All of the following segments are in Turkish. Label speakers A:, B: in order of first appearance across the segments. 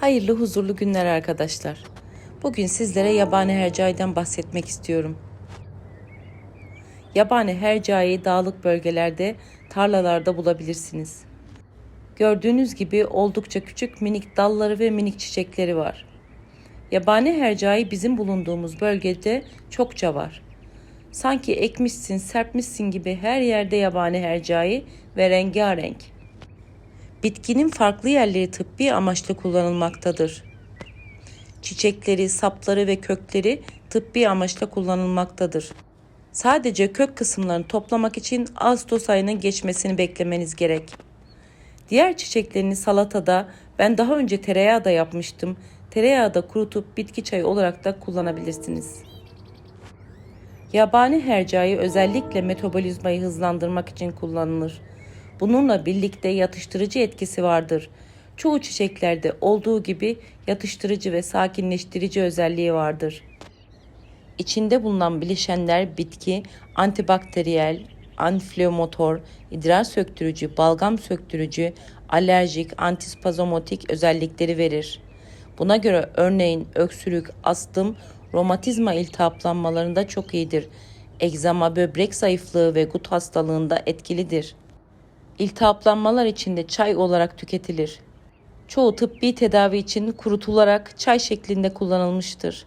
A: Hayırlı huzurlu günler arkadaşlar. Bugün sizlere yabani hercai'den bahsetmek istiyorum. Yabani hercai dağlık bölgelerde, tarlalarda bulabilirsiniz. Gördüğünüz gibi oldukça küçük minik dalları ve minik çiçekleri var. Yabani hercai bizim bulunduğumuz bölgede çokça var. Sanki ekmişsin, serpmişsin gibi her yerde yabani hercai ve rengarenk. Bitkinin farklı yerleri tıbbi amaçlı kullanılmaktadır. Çiçekleri, sapları ve kökleri tıbbi amaçla kullanılmaktadır. Sadece kök kısımlarını toplamak için Ağustos ayının geçmesini beklemeniz gerek. Diğer çiçeklerini salatada ben daha önce tereyağı da yapmıştım. Tereyağı da kurutup bitki çayı olarak da kullanabilirsiniz. Yabani hercai özellikle metabolizmayı hızlandırmak için kullanılır. Bununla birlikte yatıştırıcı etkisi vardır. Çoğu çiçeklerde olduğu gibi yatıştırıcı ve sakinleştirici özelliği vardır. İçinde bulunan bileşenler bitki, antibakteriyel, antiinflamatuar, idrar söktürücü, balgam söktürücü, alerjik, antispazomotik özellikleri verir. Buna göre örneğin öksürük, astım, romatizma iltihaplanmalarında çok iyidir. Egzama, böbrek zayıflığı ve gut hastalığında etkilidir. İltihaplanmalar için de çay olarak tüketilir. Çoğu tıbbi tedavi için kurutularak çay şeklinde kullanılmıştır.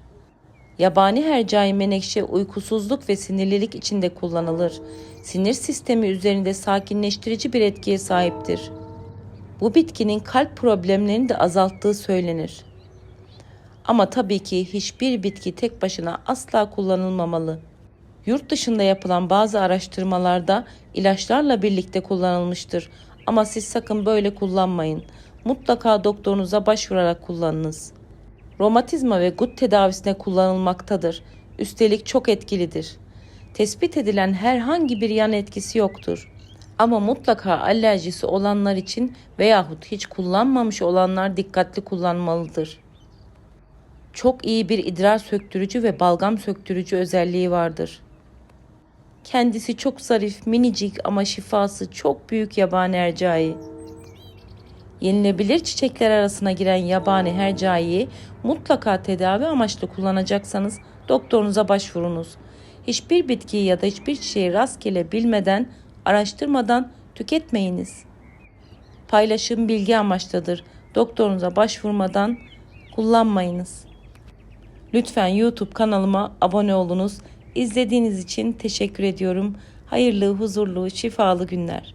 A: Yabani hercai menekşe uykusuzluk ve sinirlilik içinde kullanılır. Sinir sistemi üzerinde sakinleştirici bir etkiye sahiptir. Bu bitkinin kalp problemlerini de azalttığı söylenir. Ama tabii ki hiçbir bitki tek başına asla kullanılmamalı. Yurt dışında yapılan bazı araştırmalarda ilaçlarla birlikte kullanılmıştır. Ama siz sakın böyle kullanmayın. Mutlaka doktorunuza başvurarak kullanınız. Romatizma ve gut tedavisine kullanılmaktadır. Üstelik çok etkilidir. Tespit edilen herhangi bir yan etkisi yoktur. Ama mutlaka alerjisi olanlar için veyahut hiç kullanmamış olanlar dikkatli kullanmalıdır. Çok iyi bir idrar söktürücü ve balgam söktürücü özelliği vardır. Kendisi çok zarif, minicik ama şifası çok büyük yabani hercai. Yenilebilir çiçekler arasına giren yabani hercaiyi mutlaka tedavi amaçlı kullanacaksanız doktorunuza başvurunuz. Hiçbir bitkiyi ya da hiçbir çiçeği rastgele bilmeden, araştırmadan tüketmeyiniz. Paylaşım bilgi amaçlıdır. Doktorunuza başvurmadan kullanmayınız. Lütfen YouTube kanalıma abone olunuz. İzlediğiniz için teşekkür ediyorum. Hayırlı, huzurlu, şifalı günler.